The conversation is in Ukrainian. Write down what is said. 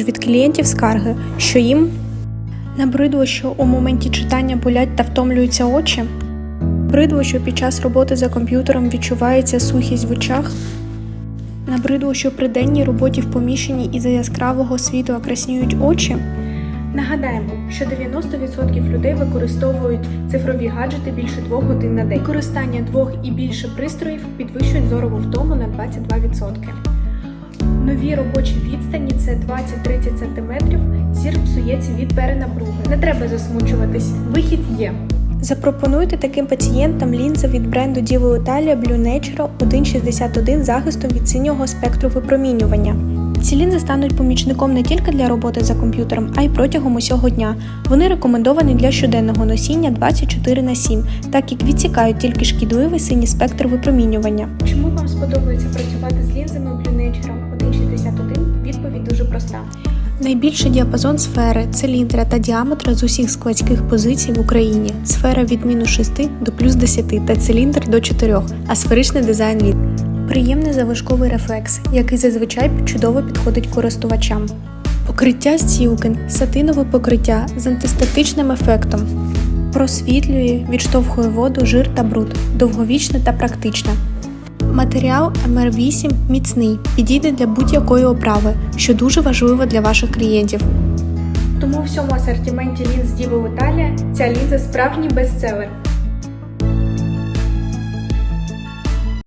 від клієнтів скарги, що їм набридло, що у моменті читання болять та втомлюються очі, набридло, що під час роботи за комп'ютером відчувається сухість в очах, набридло, що при денній роботі в поміщенні із-за яскравого світла красніють очі. Нагадаємо, що 90% людей використовують цифрові гаджети більше двох годин на день. Використання двох і більше пристроїв підвищують зорову втому на 22%. Нові робочі відстані це 20-30 см. Зір псується від перенапруги. Не треба засмучуватись, вихід є. Запропонуйте таким пацієнтам лінзи від бренду Діво Італія Blue Nature 1.61 захистом від синього спектру випромінювання. Ці лінзи стануть помічником не тільки для роботи за комп'ютером, а й протягом усього дня. Вони рекомендовані для щоденного носіння 24 на 7, так як відсікають тільки шкідливий синій спектр випромінювання. Чому вам сподобається працювати з лінзами Blue Nature 1.61? Відповідь дуже проста. Найбільший діапазон сфери, циліндра та діаметра з усіх складських позицій в Україні. Сфера від мінус 6 до плюс 10 та циліндр до 4, а сферичний дизайн літ. Приємний завишковий рефлекс, який зазвичай чудово підходить користувачам. Покриття стілкин, сатинове покриття з антистатичним ефектом. Просвітлює, відштовхує воду, жир та бруд, довговічне та практичне. Матеріал MR8 міцний, підійде для будь-якої оправи, що дуже важливо для ваших клієнтів. Тому у всьому асортименті лінз Діво Італія ця лінза справжній бестселер.